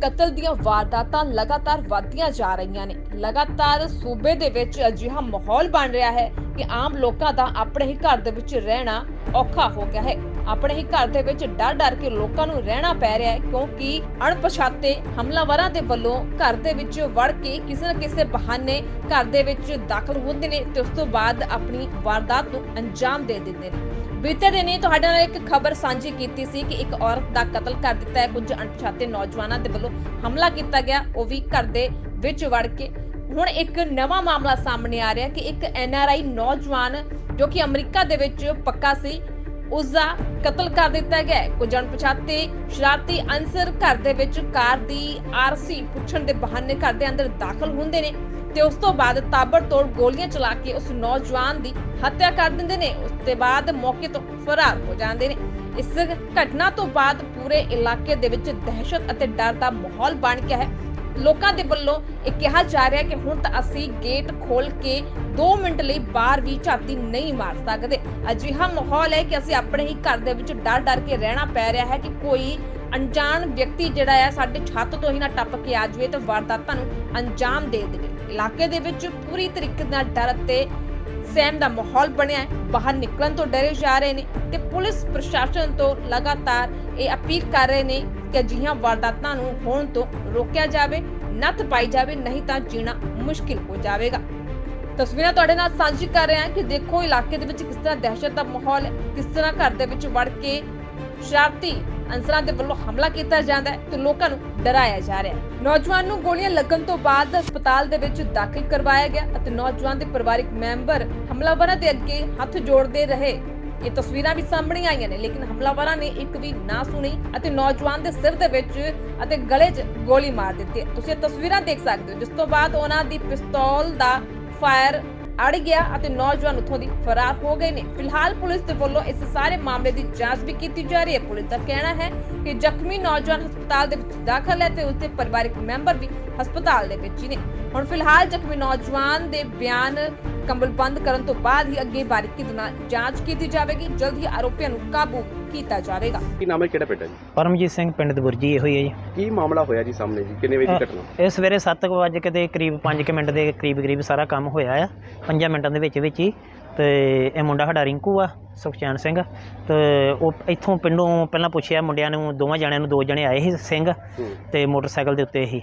ਕਤਲ ਦੀਆਂ ਵਾਰਦਾਤਾਂ ਲਗਾਤਾਰ ਵਧਦੀਆਂ ਜਾ ਰਹੀਆਂ ਨੇ। ਲਗਾਤਾਰ ਸੂਬੇ ਦੇ ਵਿੱਚ ਅਜਿਹਾ ਮਾਹੌਲ ਬਣ ਰਿਹਾ ਹੈ ਕਿ ਆਮ ਲੋਕਾਂ ਦਾ ਆਪਣੇ ਹੀ ਘਰ ਦੇ ਵਿੱਚ ਰਹਿਣਾ ਔਖਾ ਹੋ ਗਿਆ ਹੈ। ਆਪਣੇ ਹੀ ਘਰ ਦੇ ਵਿੱਚ ਡਰ ਡਰ ਕੇ ਲੋਕਾਂ ਨੂੰ ਰਹਿਣਾ ਪੈ ਰਿਹਾ ਹੈ ਕਿਉਂਕਿ ਅਣਪਛਾਤੇ ਹਮਲਾਵਰਾਂ ਦੇ ਵੱਲੋਂ ਘਰ ਦੇ ਵਿੱਚ ਵੜ ਕੇ ਕਿਸੇ ਨਾ ਕਿਸੇ ਬਹਾਨੇ ਘਰ ਦੇ ਵਿੱਚ ਦਾਖਲ ਹੁੰਦੇ ਨੇ ਤੇ ਉਸ ਤੋਂ ਬਾਅਦ ਆਪਣੀ ਵਾਰਦਾਤ ਨੂੰ ਅੰਜਾਮ ਦੇ ਦਿੰਦੇ ਨੇ। ਬੀਤੇ ਦਿਨੀ ਤੁਹਾਡੇ ਨਾਲ ਇੱਕ ਖਬਰ ਸਾਂਝੀ ਕੀਤੀ ਸੀ ਕਿ ਇੱਕ ਔਰਤ ਦਾ ਕਤਲ ਕਰ ਦਿੱਤਾ ਹੈ। ਕੁਝ ਅਣਪਛਾਤੇ ਨੌਜਵਾਨਾਂ ਦੇ ਵੱਲੋਂ ਹਮਲਾ ਕੀਤਾ ਗਿਆ। ਉਹ ਵੀ ਘਰ ਦੇ ਵਿੱਚ ਵੜ ਕੇ। ਹੁਣ ਇੱਕ ਨਵਾਂ ਮਾਮਲਾ ਸਾਹਮਣੇ ਆ ਰਿਹਾ ਕਿ ਇੱਕ ਐਨਆਰਆਈ ਨੌਜਵਾਨ ਜੋ ਕਿ ਅਮਰੀਕਾ ਦੇ ਵਿੱਚ ਪੱਕਾ ਸੀ, ਉਸ ਦਾ ਕਤਲ ਕਰ ਦਿੱਤਾ ਗਿਆ ਹੈ। ਕੁਝ ਅਣਪਛਾਤੇ ਸ਼ਰਾਰਤੀ ਅਨਸਰ ਘਰ ਦੇ ਵਿੱਚ ਕਾਰ ਦੀ ਆਰਸੀ ਪੁੱਛਣ ਦੇ ਬਹਾਨੇ ਘਰ ਦੇ ਅੰਦਰ ਦਾਖਲ ਹੁੰਦੇ ਨੇ। ਤੇ ਉਸ ਤੋਂ ਬਾਅਦ ਤਾਬੜਤੋੜ ਗੋਲੀਆਂ ਚਲਾ ਕੇ ਉਸ ਨੌਜਵਾਨ ਦੀ ਹੱਤਿਆ ਕਰ ਦਿੰਦੇ ਨੇ। ਉਸ ਤੋਂ ਬਾਅਦ ਮੌਕੇ ਤੋਂ ਫਰਾਰ ਹੋ ਜਾਂਦੇ ਨੇ। ਇਸ ਘਟਨਾ ਤੋਂ ਬਾਅਦ ਪੂਰੇ ਇਲਾਕੇ ਦੇ ਵਿੱਚ ਦਹਿਸ਼ਤ ਅਤੇ ਡਰ ਦਾ ਮਾਹੌਲ ਬਣ ਗਿਆ ਹੈ। ਲੋਕਾਂ ਦੇ ਵੱਲੋਂ ਇਹ ਕਿਹਾ ਜਾ ਰਿਹਾ ਕਿ ਹੁਣ ਤਾਂ ਅਸੀਂ ਗੇਟ ਖੋਲ ਕੇ 2 ਮਿੰਟ ਲਈ ਬਾਹਰ ਵੀ ਝਾਤੀ ਨਹੀਂ ਮਾਰ ਸਕਦੇ। ਅਜਿਹਾ ਮਾਹੌਲ ਹੈ ਕਿ ਅਸੀਂ ਆਪਣੇ ਹੀ ਘਰ ਦੇ ਵਿੱਚ ਡਰ ਡਰ ਕੇ ਰਹਿਣਾ ਪੈ ਰਿਹਾ ਹੈ ਕਿ ਕੋਈ ਅਣਜਾਣ ਵਿਅਕਤੀ ਜਿਹੜਾ ਹੈ ਸਾਡੇ ਛੱਤ ਤੋਂ ਹੀ ਨਾ ਟੱਪ ਕੇ ਆ ਜਾਵੇ ਤੇ ਵਾਰਦਾਤਾਂ ਨੂੰ ਅੰਜਾਮ ਦੇ ਦੇਵੇ। ਇਲਾਕੇ ਦੇ ਵਿੱਚ ਪੂਰੀ ਤਰੀਕੇ ਨਾਲ ਡਰ ਅਤੇ ਸਹਿਮ ਦਾ ਮਾਹੌਲ ਬਣਿਆ ਹੈ। ਬਾਹਰ ਨਿਕਲਣ ਤੋਂ ਡਰੇ ਜਾ ਰਹੇ ਨੇ ਤੇ ਪੁਲਿਸ ਪ੍ਰਸ਼ਾਸਨ ਤੋਂ ਲਗਾਤਾਰ ਇਹ ਅਪੀਲ ਕਰ ਰਹੇ ਨੇ ਕਿ ਅਜਿਹੀਆਂ ਵਾਰਦਾਤਾਂ ਨੂੰ ਹੋਣ ਤੋਂ ਰੋਕਿਆ ਜਾਵੇ, ਨੱਥ ਪਾਈ ਜਾਵੇ, ਨਹੀਂ ਤਾਂ ਜੀਣਾ ਮੁਸ਼ਕਿਲ ਹੋ ਜਾਵੇਗਾ। ਤਸਵੀਰਾਂ ਤੁਹਾਡੇ ਨਾਲ ਸਾਂਝੀ ਕਰ ਰਹੇ ਹਾਂ ਕਿ ਦੇਖੋ ਇਲਾਕੇ ਦੇ ਵਿੱਚ ਕਿਸ ਤਰ੍ਹਾਂ ਦਹਿਸ਼ਤ ਦਾ ਮਾਹੌਲ ਹੈ, ਕਿਸ ਤਰ੍ਹਾਂ ਘਰ ਦੇ ਵਿੱਚ ਵੜ ਕੇ ਸ਼ਰਾਰਤੀ ਅਨਸਰਾਂ ਦੇ ਵੱਲੋਂ ਹਮਲਾ ਕੀਤਾ ਜਾਂਦਾ ਹੈ ਤੇ ਲੋਕਾਂ ਨੂੰ ਡਰਾਇਆ ਜਾ ਰਿਹਾ ਹੈ। ਨੌਜਵਾਨ ਨੂੰ ਗੋਲੀਆਂ ਲੱਗਣ ਤੋਂ ਬਾਅਦ ਹਸਪਤਾਲ ਦੇ ਵਿੱਚ ਦਾਖਲ ਕਰਵਾਇਆ ਗਿਆ ਅਤੇ ਨੌਜਵਾਨ ਦੇ ਪਰਿਵਾਰਕ ਮੈਂਬਰ ਹਮਲਾਵਰਾਂ ਦੇ ਅੱਗੇ ਹੱਥ ਜੋੜਦੇ ਰਹੇ। ਇਹ ਤਸਵੀਰਾਂ ਵੀ ਸਾਹਮਣੇ ਆਈਆਂ ਨੇ, ਲੇਕਿਨ ਹਮਲਾਵਰਾਂ ਨੇ ਇੱਕ ਵੀ ਨਾ ਸੁਣੀ ਅਤੇ ਨੌਜਵਾਨ ਦੇ ਸਿਰ ਦੇ ਵਿੱਚ ਅਤੇ ਗਲੇ 'ਚ ਗੋਲੀ ਮਾਰ ਦਿੱਤੀ। ਤੁਸੀਂ ਇਹ ਤਸਵੀਰਾਂ ਦੇਖ ਸਕਦੇ ਹੋ, ਜਿਸ ਤੋਂ ਬਾਅਦ ਉਹਨਾਂ ਦੀ ਪਿਸਤੌਲ ਦਾ ਫਾਇਰ ਅੜ ਗਿਆ ਅਤੇ ਨੌਜਵਾਨ ਉੱਥੋਂ ਦੀ ਫਰਾਰ ਹੋ ਗਏ ਨੇ। ਫਿਲਹਾਲ ਪੁਲਿਸ ਦੇ ਵੱਲੋਂ ਇਸ ਸਾਰੇ ਮਾਮਲੇ ਦੀ ਜਾਂਚ ਵੀ ਕੀਤੀ ਜਾ ਰਹੀ ਹੈ। ਪੁਲਿਸ ਦਾ ਕਹਿਣਾ ਹੈ ਕਿ ਜ਼ਖਮੀ ਨੌਜਵਾਨ ਹਸਪਤਾਲ ਦੇ ਵਿੱਚ ਦਾਖਲ ਹੈ ਤੇ ਉਸਦੇ ਪਰਿਵਾਰਕ ਮੈਂਬਰ ਵੀ ਹਸਪਤਾਲ ਦੇ ਵਿੱਚ ਹੀ ਨੇ। ਹੁਣ ਫਿਲਹਾਲ ਜ਼ਖਮੀ ਨੌਜਵਾਨ ਦੇ ਬਿਆਨ ਕੰਬਲਬੰਦ ਕਰਨ ਤੋਂ ਬਾਅਦ ਹੀ ਅੱਗੇ ਬਾਰੀਕੀ ਦੇ ਨਾਲ ਜਾਂਚ ਕੀਤੀ ਜਾਵੇਗੀ। ਜਲਦ ਹੀ ਆਰੋਪੀਆਂ ਨੂੰ ਕਾਬੂ ਕੀਤਾ ਜਾਵੇਗਾ। ਕੀ ਨਾਮ ਹੈ ਕਿਹੜਾ ਪਿੰਡ ਹੈ ਜੀ? ਪਰਮਜੀਤ ਸਿੰਘ ਪਿੰਡ ਦਬੁਰਜੀ ਇਹੋ ਹੀ ਹੈ ਜੀ। ਕੀ ਮਾਮਲਾ ਹੋਇਆ ਜੀ ਸਾਹਮਣੇ ਜੀ? ਕਿੰਨੇ ਵਜੇ ਦੀ ਘਟਨਾ? ਇਹ ਸਵੇਰੇ 7 ਵਜੇ ਕਿਤੇ ਕਰੀਬ 5 ਮਿੰਟ ਦੇ ਕਰੀਬ ਕਰੀਬ ਸਾਰਾ ਕੰਮ ਹੋਇਆ ਆ। 5 ਮਿੰਟਾਂ ਦੇ ਵਿੱਚ ਵਿੱਚ ਹੀ। ਤੇ ਇਹ ਮੁੰਡਾ ਸਾਡਾ ਰਿੰਕੂ ਆ ਸੁਖਚੈਨ ਸਿੰਘ। ਤੇ ਉਹ ਇੱਥੋਂ ਪਿੰਡੋਂ ਪਹਿਲਾਂ ਪੁੱਛਿਆ ਮੁੰਡਿਆਂ ਨੂੰ ਦੋਵਾਂ ਜਣਿਆਂ ਨੂੰ ਦੋ ਜਣੇ ਆਏ ਸੀ ਸਿੰਘ ਤੇ ਮੋਟਰਸਾਈਕਲ ਦੇ ਉੱਤੇ ਹੀ।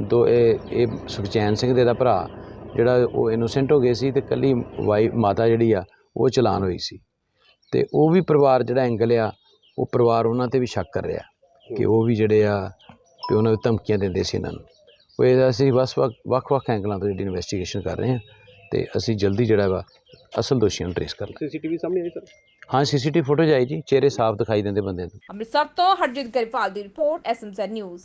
ਦੋ ਇਹ ਇਹ ਸੁਖਚੈਨ ਸਿੰਘ ਦੇ ਦਾ ਭਰਾ ਜਿਹੜਾ ਉਹ ਇਨੋਸੈਂਟ ਹੋ ਗਏ ਸੀ ਤੇ ਕੱਲੀ ਵਾਈ ਮਾਤਾ ਜਿਹੜੀ ਆ ਉਹ ਚਲਾਨ ਹੋਈ ਸੀ। ਤੇ ਉਹ ਵੀ ਪਰਿਵਾਰ ਜਿਹੜਾ ਐਂਗਲ ਆ ਉਹ ਪਰਿਵਾਰ ਉਹਨਾਂ ਤੇ ਵੀ ਸ਼ੱਕ ਕਰ ਰਿਹਾ ਕਿ ਉਹ ਵੀ ਜਿਹੜੇ ਆ ਕਿ ਉਹਨਾਂ ਨੂੰ ਧਮਕੀਆਂ ਦਿੰਦੇ ਸੀ ਇਹਨਾਂ ਨੂੰ। ਉਹ ਇਹਦਾ ਅਸੀਂ ਬਸ ਵੱਖ- ਵੱਖ-ਵੱਖ ਐਂਗਲਾਂ ਤੋਂ ਜਿਹੜੀ ਇਨਵੈਸਟੀਗੇਸ਼ਨ ਕਰ ਰਹੇ ਹਾਂ ਤੇ ਅਸੀਂ ਜਲਦੀ ਜਿਹੜਾ ਵਾ ਅਸਲ ਦੋਸ਼ੀਆਂ ਨੂੰ ਟ੍ਰੇਸ ਕਰ ਲਾਂਗੇ। ਸੀਸੀਟੀਵੀ ਸਾਹਮਣੇ ਆਈ ਸਰ? ਹਾਂ ਸੀਸੀਟੀਵੀ ਫੁਟੇਜ ਆਈ ਜੀ ਚਿਹਰੇ ਸਾਫ਼ ਦਿਖਾਈ ਦਿੰਦੇ ਬੰਦੇ ਦੇ ਅੰਮ੍ਰਿਤਸਰ ਤੋਂ ਹਰਜੀਤ ਗਰੇਵਾਲ ਦੀ ਰਿਪੋਰਟ ਐਸਐਮਜ਼ੈਡ ਨਿਊਜ਼